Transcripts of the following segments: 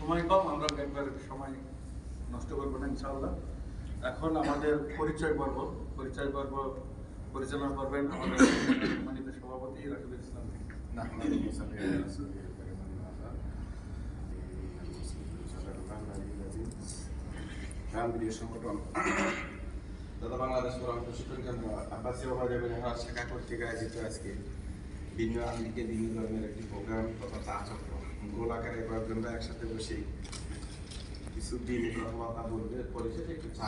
সময় কম, আমরা একবার সময় নষ্ট করব না ইনশাল্লাহ এখন আমাদের পরিচয় পর্ব পরিচয় পর্ব, পরিচালনা করবেন আমাদের সম্মানিত সভাপতি রাকিবুল ইসলাম। সংগঠন, তথা বাংলাদেশ প্রশিক্ষণ কেন্দ্র, আব্বাসী বাবাদেবের শাখা কর্তৃক আজকে বিভিন্ন আমেরিকা ভিন্ন ধর্মের একটি প্রোগ্রাম তথা চা চক্র। গোল আকারে কয়েকজন একসাথে বসে কিছু দিন কথা বলবে পরিশেষে একটু চা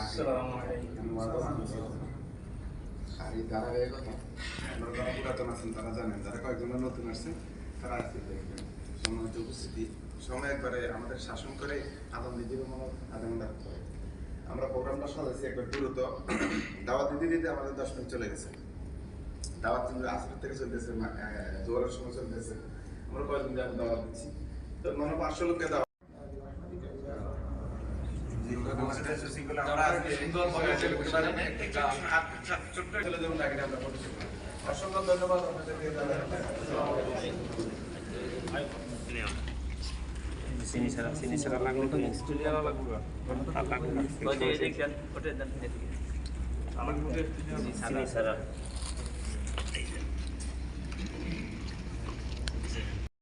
আর এই ধারাবাহিকতা যারা পুরাতন আছেন তারা জানেন যারা কয়েকজন নতুন আসছেন তারা আজকে দেখবেন। সম্মানিত উপস্থিতি। সময় একবারে আমাদের শাসন করে আদান দিদির মনে আদান রাখতে হয় আমরা প্রোগ্রামটা সাজাইছি একবার দ্রুত। দাওয়াত দিতে দিতে আমাদের দশ মিনিট চলে গেছে। দাওয়াত কিন্তু থেকে চলতেছে জোয়ারের সময় চলতেছে। আমরা কয়েকদিন যাব দাওয়াত দিচ্ছি। তো পাঁচশো লোককে দাওয়াত অসংখ্য ধন্যবাদ আপনাদেরকে